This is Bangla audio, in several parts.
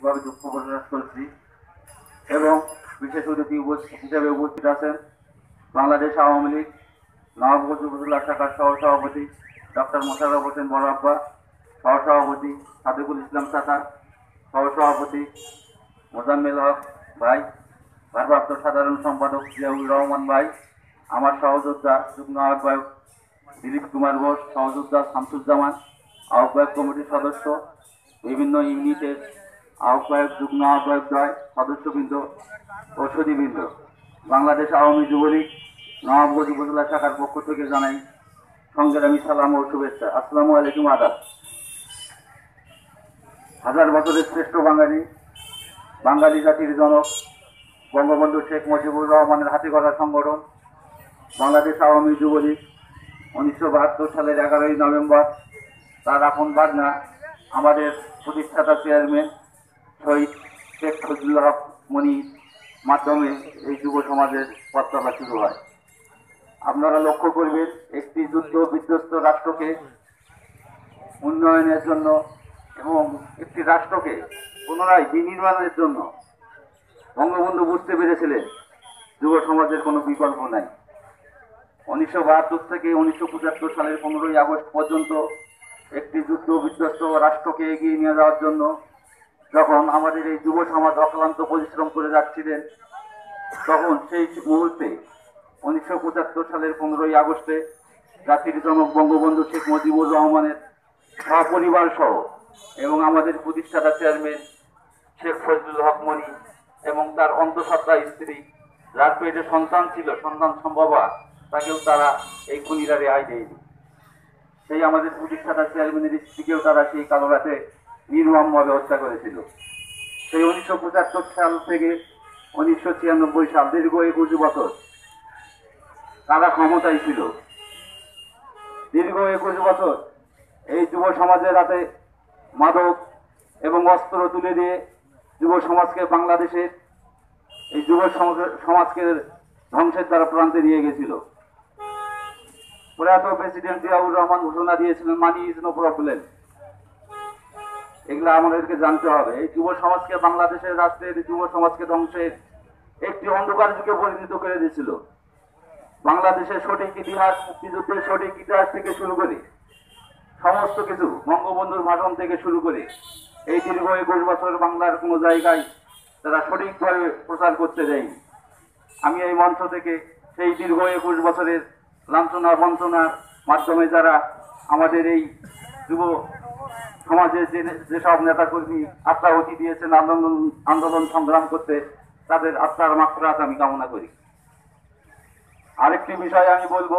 আন্তরিকভাবে দুঃখ প্রকাশ করেছি এবং বিশেষ অতিথি উপস্থিত হিসেবে উপস্থিত আছেন বাংলাদেশ আওয়ামী লীগ, নবাবগঞ্জ উপজেলা শাখার সহসভাপতি ডক্টর মোশাররফ হোসেন বড়াব্বা সহসভাপতি সাদিকুল ইসলাম শাখা সহসভাপতি মোজাম্মেল হক ভাই, ভারপ্রাপ্ত সাধারণ সম্পাদক জিয়াউর রহমান ভাই, আমার সহযোদ্ধা যুগ্ম আহ্বায়ক দিলীপ কুমার ঘোষ, সহযোদ্ধা শামসুজ্জামান, আহ্বায়ক কমিটির সদস্য, বিভিন্ন ইউনিটের আহ্বায়ক যুগ্ম আহ্বায়ক দয় সদস্যবৃন্দ ও সদীবৃন্দ বাংলাদেশ আওয়ামী যুবলীগ, নবাবগঞ্জ উপজেলা শাখার পক্ষ থেকে জানাই সংগ্রামী সালাম ও শুভেচ্ছা। আসসালামু আলাইকুম আদাব হাজার বছরের শ্রেষ্ঠ বাঙালি বাঙালি জাতির জনক, বঙ্গবন্ধু শেখ মুজিবুর রহমানের হাতে গড়া সংগঠন, বাংলাদেশ আওয়ামী যুবলীগ, উনিশশো বাহাত্তর সালের এগারোই নভেম্বর, তার আপন বাগনা, আমাদের প্রতিষ্ঠাতা চেয়ারম্যান শহীদ শেখ ফজলুল মনির মাধ্যমে এই যুব সমাজের পথচলা শুরু হয়। আপনারা লক্ষ্য করবেন, একটি যুদ্ধ বিধ্বস্ত রাষ্ট্রকে উন্নয়নের জন্য এবং একটি রাষ্ট্রকে পুনরায় বিনির্মাণের জন্য। বঙ্গবন্ধু বুঝতে পেরেছিলেন, যুব সমাজের কোনো বিকল্প নাই। উনিশশো বাহাত্তর থেকে উনিশশো পঁচাত্তর সালের পনেরোই আগস্ট পর্যন্ত একটি যুদ্ধ বিধ্বস্ত রাষ্ট্রকে এগিয়ে নিয়ে যাওয়ার জন্য যখন আমাদের এই যুব সমাজ অক্লান্ত পরিশ্রম করে যাচ্ছিলেন, তখন সেই মুহূর্তে উনিশশো পঁচাত্তর সালের পনেরোই আগস্টে জাতির জনক বঙ্গবন্ধু শেখ মুজিবুর রহমানের সপরিবার সহ এবং আমাদের প্রতিষ্ঠাতা চেয়ারম্যান শেখ ফজলুল হক মনি এবং তার অন্তঃসত্ত্বা স্ত্রী যার পেটে সন্তান ছিল, সন্তান সম্ভবা, তাকেও তারা এই খুনিরা রেহাই দেয়নি। সেই আমাদের প্রতিষ্ঠাতা চেয়ারম্যানের স্ত্রীকেও তারা সেই কালো রাতে নির্মমভাবে হত্যা করেছিল। সেই উনিশশো পঁচাত্তর সাল থেকে উনিশশো ছিয়ানব্বই সাল, দীর্ঘ একুশ বছর তারা ক্ষমতায় ছিল। দীর্ঘ একুশ বছর এই যুব সমাজের হাতে মাদক এবং অস্ত্র তুলে দিয়ে যুব সমাজকে বাংলাদেশের এই যুব সমাজ- সমাজকে ধ্বংসের দ্বারা প্রান্তে নিয়ে গেছিল। প্রয়াত প্রেসিডেন্ট জিয়াউর রহমান ঘোষণা দিয়েছিলেন, মানি ইজ নো প্রবলেম। এগুলো আমাদেরকে জানতে হবে। এই যুব সমাজকে বাংলাদেশের রাষ্ট্রের যুব সমাজকে ধ্বংসের একটি অন্ধকার যুগে পরিণত করে দিয়েছিল। বাংলাদেশের সঠিক ইতিহাস, মুক্তিযুদ্ধের সঠিক ইতিহাস থেকে শুরু করে সমস্ত কিছু বঙ্গবন্ধুর ভাষণ থেকে শুরু করে এই দীর্ঘ একুশ বছর বাংলার কোনো জায়গায় তারা সঠিকভাবে প্রচার করতে দেয়নি। আমি এই মঞ্চ থেকে সেই দীর্ঘ একুশ বছরের লাঞ্ছনা, বঞ্চনার মাধ্যমে যারা আমাদের এই যুব সমাজের যে যেসব নেতাকর্মী আত্মাহতি দিয়েছেন আন্দোলন আন্দোলন সংগ্রাম করতে তাদের আত্মার মাত্রাত আমি কামনা করি। আরেকটি বিষয় আমি বলব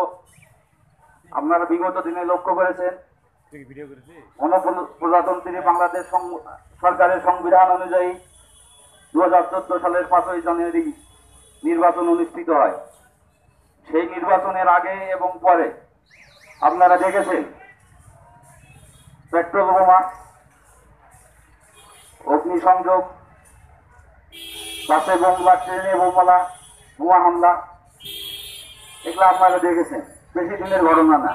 আপনারা বিগত দিনে লক্ষ্য করেছেন গণপ্রজাতন্ত্রী বাংলাদেশ সরকারের সংবিধান অনুযায়ী দু হাজার চোদ্দ সালের পাঁচই জানুয়ারি নির্বাচন অনুষ্ঠিত হয়। সেই নির্বাচনের আগে এবং পরে আপনারা দেখেছেন পেট্রোল বোমা অগ্নিসংযোগ, বাসে বোমা ট্রেনে বোমালা বোমা হামলা, এগুলো আপনারা দেখেছেন। বেশি দিনের ঘটনা না।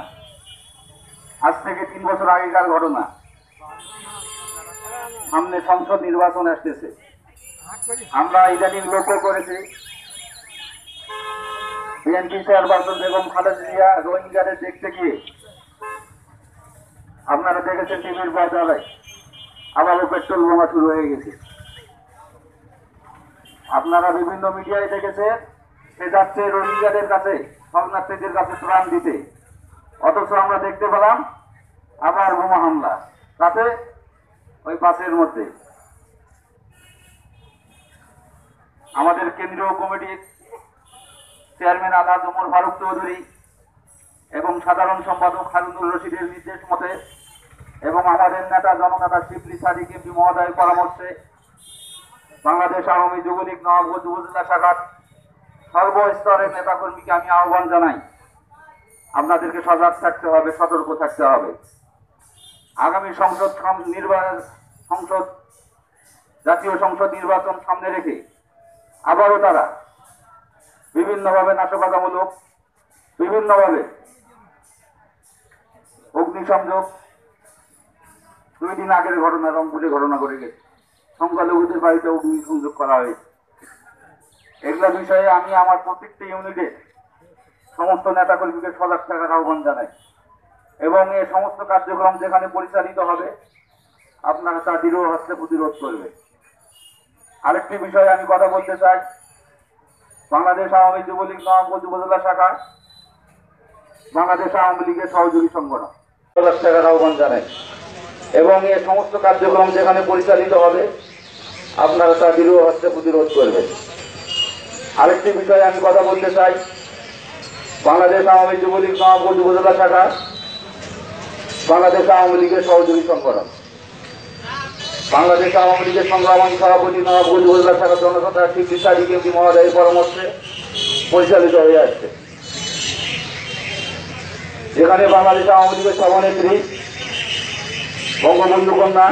আজ থেকে তিন বছর আগেকার ঘটনা। সামনে সংসদ নির্বাচন আসতেছে। আমরা ইদানিং লক্ষ্য করেছি। বিএনপি চেয়ারপারসন বেগম খালেদা জিয়া রোহিঙ্গাদের দেখতে গিয়ে আপনারা দেখেছেন টিভির পর্দায় আবারও পেট্রোল বোমা শুরু হয়ে গেছে। আপনারা বিভিন্ন মিডিয়ায় দেখেছেন সে যাচ্ছে রোহিঙ্গাদের কাছে, শরণার্থীদের কাছে ত্রাণ দিতে। অথচ আমরা দেখতে পেলাম আবার বোমা হামলা। তাতে ওই বাসের মধ্যে আমাদের কেন্দ্রীয় কমিটির চেয়ারম্যান আলহাজ ওমর ফারুক চৌধুরী এবং সাধারণ সম্পাদক হারুনুর রশিদের নির্দেশ মতে এবং আমাদের নেতা জননেতা শিবলি সাদিক এমপি মহোদয়ের পরামর্শে বাংলাদেশ আওয়ামী যুবলীগ নবাবগঞ্জ উপজেলা শাখার সর্বস্তরের নেতাকর্মীকে আমি আহ্বান জানাই। আপনাদেরকে সজাগ থাকতে হবে, সতর্ক থাকতে হবে। আগামী সংসদ নির্বাচন সংসদ জাতীয় সংসদ নির্বাচন সামনে রেখে আবারও তারা বিভিন্নভাবে নাশকতামূলক, বিভিন্নভাবে অগ্নিসংযোগ দুই দিন আগের ঘটনা, রংপুরে ঘটনা ঘটে গেছে। সংখ্যালঘুদের বাড়িতে অগ্নি সংযোগ করা হয়েছে। এগুলা বিষয়ে আমি আমার প্রত্যেকটা ইউনিটে সমস্ত নেতাকর্মীকে সজাগ থাকার আহ্বান জানাই। এবং এ সমস্ত কার্যক্রম যেখানে পরিচালিত হবে, আপনারা তা দৃঢ় হস্তে প্রতিরোধ করবে আরেকটি বিষয়ে আমি কথা বলতে চাই। বাংলাদেশ আওয়ামী যুবলীগ নবাবগঞ্জ উপজেলা শাখা, বাংলাদেশ আওয়ামী লীগের সহযোগী সংগঠন। সজাগ থাকার আহ্বান জানাই। এবং এই সমস্ত কার্যক্রম যেখানে পরিচালিত হবে, আপনারা তা দৃঢ় হস্তে প্রতিরোধ করবেন। আরেকটি বিষয়ে আমি কথা বলতে চাই। বাংলাদেশ আওয়ামী যুবলীগ নবাবগঞ্জ উপজেলা শাখা, বাংলাদেশ আওয়ামী লীগের সহযোগী সংগঠন। বাংলাদেশ আওয়ামী লীগের সংগ্রামী সভাপতি নবাবগঞ্জ উপজেলা শাখা জনসংখ্যা শিল্পী সাদিক এমপি মহোদয়ের পরামর্শে পরিচালিত হয়ে আসছে। যেখানে বাংলাদেশ আওয়ামী লীগের সভানেত্রী বঙ্গবন্ধু কন্যা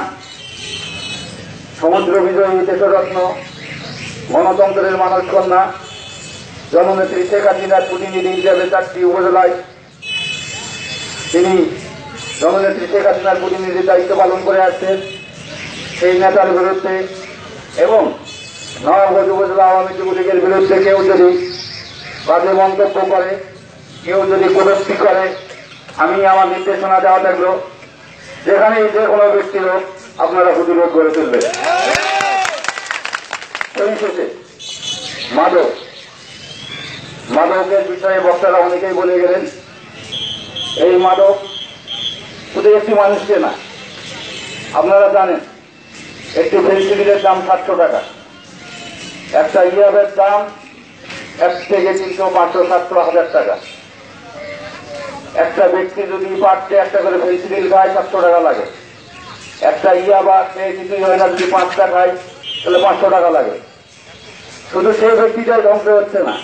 সমুদ্র বিজয়ী দেশরত্ন, গণতন্ত্রের মানস কন্যা, জননেত্রী শেখ হাসিনার প্রতিনিধি হিসেবে চারটি উপজেলায় তিনি জননেত্রী শেখ হাসিনার প্রতিনিধি দায়িত্ব পালন করে আসছেন। সেই নেতার বিরুদ্ধে এবং নবাবগঞ্জ উপজেলা আওয়ামী যুবলীগের বিরুদ্ধে কেউ যদি বাজে মন্তব্য করে, কেউ যদি কটূক্তি করে, আমি আমার নির্দেশনা দেওয়া থাকল যেখানে যে কোনো ব্যক্তি হোক, আপনারা প্রতিরোধ করে তুলবেন। পরিশেষে, মাদক। মাদকের বিষয়ে বক্তারা অনেকেই বলে গেলেন, এই মাদক শুধু একটি মানুষকে না, আপনারা জানেন, একটি ফেন্সিডিলের দাম সাতশো টাকা। একটা ইয়াবের দাম এক থেকে তিনশো, পাঁচশো, সাতশো, হাজার টাকা। একটা ব্যক্তি যদি পাঁচটা একটা করে ফেন্সিডিল খায়, সাতশো টাকা লাগে। একটা ইয়াবা সে কিছুই হয় না, যদি পাঁচটা খায়, তাহলে পাঁচশো টাকা লাগে। শুধু সেই ব্যক্তিটাই ধ্বংস হচ্ছে না।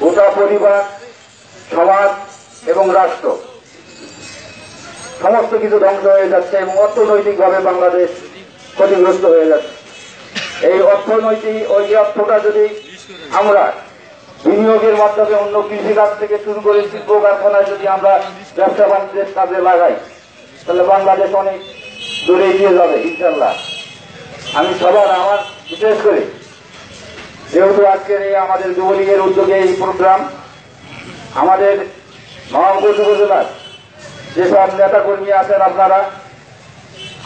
গোটা পরিবার, সমাজ এবং রাষ্ট্র সমস্ত কিছু ধ্বংস হয়ে যাচ্ছে এবং অর্থনৈতিকভাবে বাংলাদেশ ক্ষতিগ্রস্ত হয়ে যাচ্ছে। এই অর্থনৈতিক, ওই অর্থটা যদি আমরা বিনিয়োগের মাধ্যমে অন্য কৃষিকাজ থেকে শুরু করে শিল্প কারখানায় যদি আমরা ব্যবসা বাণিজ্যের কাজে লাগাই, তাহলে বাংলাদেশ অনেক দূরে এগিয়ে যাবে ইনশাল্লাহ আমি সবার আমার বিশেষ করে, যেহেতু আজকের এই আমাদের যুবলীগের উদ্যোগে এই প্রোগ্রাম, আমাদের নবাবগঞ্জ উপজেলার যেসব নেতাকর্মী আছেন আপনারা,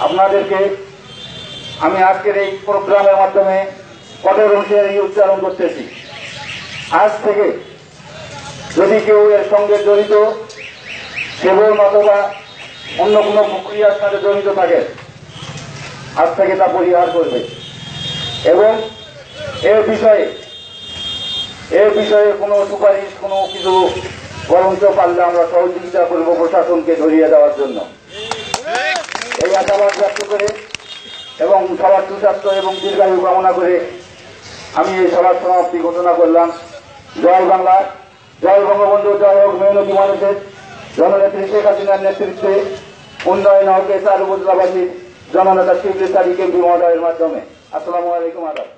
আপনাদেরকে আমি আজকের এই প্রোগ্রামের মাধ্যমে কঠোর হুঁশিয়ারি উচ্চারণ করতেছি। আজ থেকে যদি কেউ এর সঙ্গে জড়িত সেবন অথবা অন্য কোনো প্রক্রিয়ার সাথে জড়িত থাকে, আজ থেকে তা পরিহার করবে। এবং এর বিষয়ে এর বিষয়ে কোনো সুপারিশ, কোনো কিছু বরঞ্চ পারলে আমরা সহযোগিতা করব প্রশাসনকে ধরিয়ে দেওয়ার জন্য। এই আশাবাদ ব্যক্ত করে এবং সবার সুস্বাস্থ্য এবং দীর্ঘায়ু কামনা করে আমি এই সভার সমাপ্তি ঘোষণা করলাম। জয় বাংলা, জয় বঙ্গবন্ধু, জয় হোক মেহনতি মানুষের। জননেত্রী শেখ হাসিনার নেতৃত্বে উন্নয়ন হকে উপজেলাবাসীর জননেতা শিবলি তারিখে এমপি মহোদয়ের মাধ্যমে। আসসালামু আলাইকুম, আদাব।